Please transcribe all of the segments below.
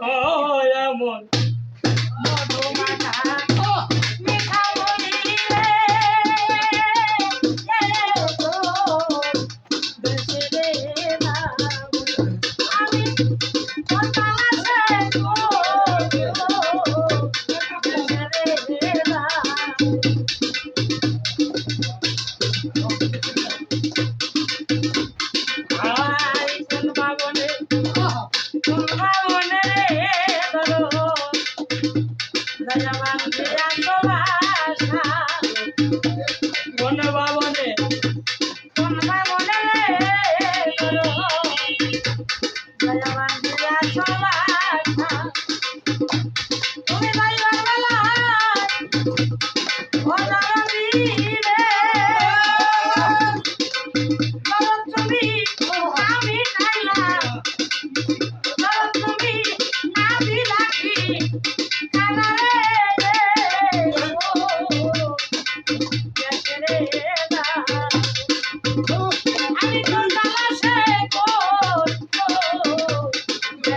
হয় এমন। 快过来。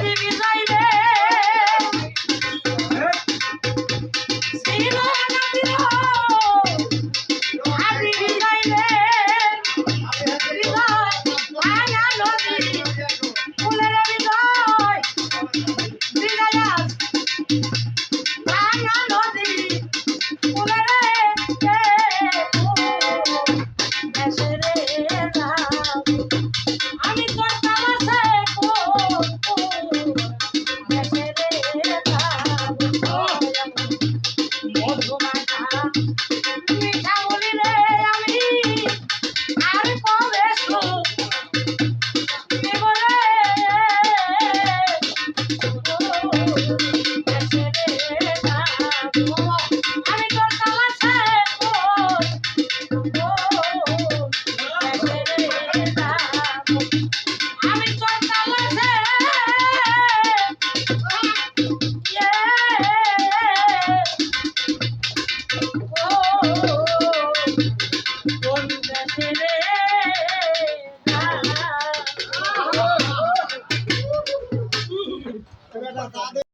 দিবি যাই গাছে রে